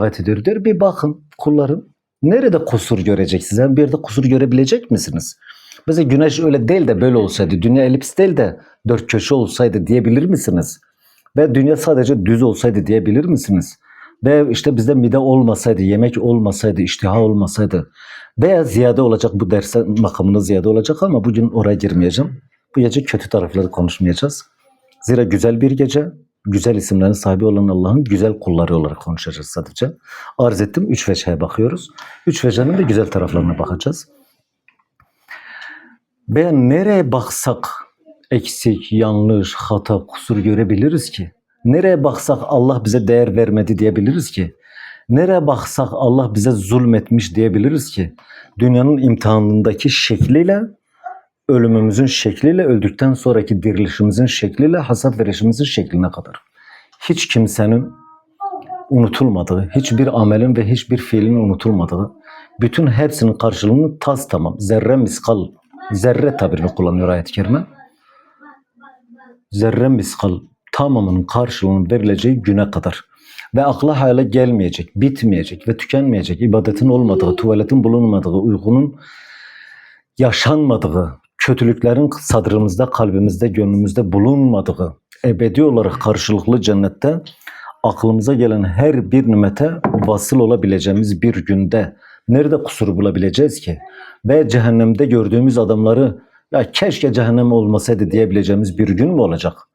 davet ediyor. Diyor bir bakın kullarım nerede kusur göreceksiniz? Yani bir yerde kusur görebilecek misiniz? Mesela güneş öyle değil de böyle olsaydı, dünya elips değil de dört köşe olsaydı diyebilir misiniz? Ve dünya sadece düz olsaydı diyebilir misiniz? Ve işte bizde mide olmasaydı, yemek olmasaydı, iştiha olmasaydı veya ziyade olacak bu derse makamına ziyade olacak ama bugün oraya girmeyeceğim. Bu gece kötü tarafları konuşmayacağız. Zira güzel bir gece, güzel isimlerin sahibi olan Allah'ın güzel kulları olarak konuşacağız sadece. Arz ettim, üç veçheye bakıyoruz. Üç veçhenin de güzel taraflarına bakacağız. Ve nereye baksak eksik, yanlış, hata, kusur görebiliriz ki? Nereye baksak Allah bize değer vermedi diyebiliriz ki? Nereye baksak Allah bize zulmetmiş diyebiliriz ki? Dünyanın imtihanındaki şekliyle, ölümümüzün şekliyle, öldükten sonraki dirilişimizin şekliyle, hasap verişimizin şekline kadar. Hiç kimsenin unutulmadığı, hiçbir amelin ve hiçbir fiilin unutulmadığı, bütün hepsinin karşılığını tas tamam, zerre miskal, zerre tabirini kullanıyor ayet-i kerime. Zerre miskal tamamının karşılığının verileceği güne kadar ve akla hayale gelmeyecek, bitmeyecek ve tükenmeyecek, ibadetin olmadığı, tuvaletin bulunmadığı, uykunun yaşanmadığı, kötülüklerin sadrımızda, kalbimizde, gönlümüzde bulunmadığı, ebedi olarak karşılıklı cennette aklımıza gelen her bir nimete vasıl olabileceğimiz bir günde nerede kusur bulabileceğiz ki? Ve cehennemde gördüğümüz adamları ya keşke cehennem olmasaydı diyebileceğimiz bir gün mü olacak?